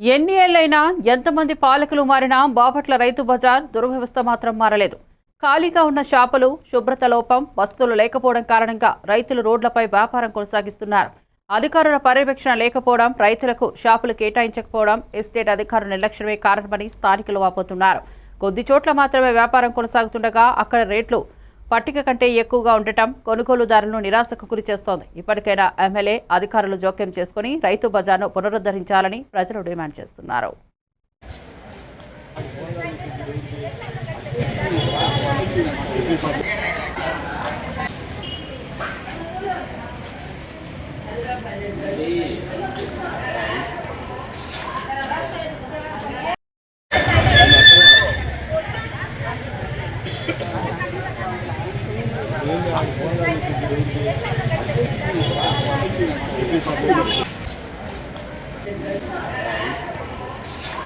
ఎన్ని ఏళ్ళైనా ఎంతమంది పాలకులు మారినా బాపట్ల రైతు బజార్ దుర్వ్యవస్థ మాత్రం మారలేదు. ఖాళీగా ఉన్న షాపులు శుభ్రత లోపం వస్తువులు లేకపోవడం కారణంగా రైతులు రోడ్లపై వ్యాపారం కొనసాగిస్తున్నారు. అధికారుల పర్యవేక్షణ లేకపోవడం రైతులకు షాపులు కేటాయించకపోవడం ఎస్టేట్ అధికారుల నిర్లక్ష్యమే కారణమని స్థానికులు వాపోతున్నారు. కొద్ది చోట్ల మాత్రమే వ్యాపారం కొనసాగుతుండగా అక్కడ రేట్లు పట్టిక కంటే ఎక్కువగా ఉండటం కొనుగోలుదారులను నిరాశకు గురి చేస్తోంది. ఇప్పటికైనా ఎమ్మెల్యే అధికారులు జోక్యం చేసుకుని రైతు బజార్ను పునరుద్ధరించాలని ప్రజలు డిమాండ్ చేస్తున్నారు. Thank you.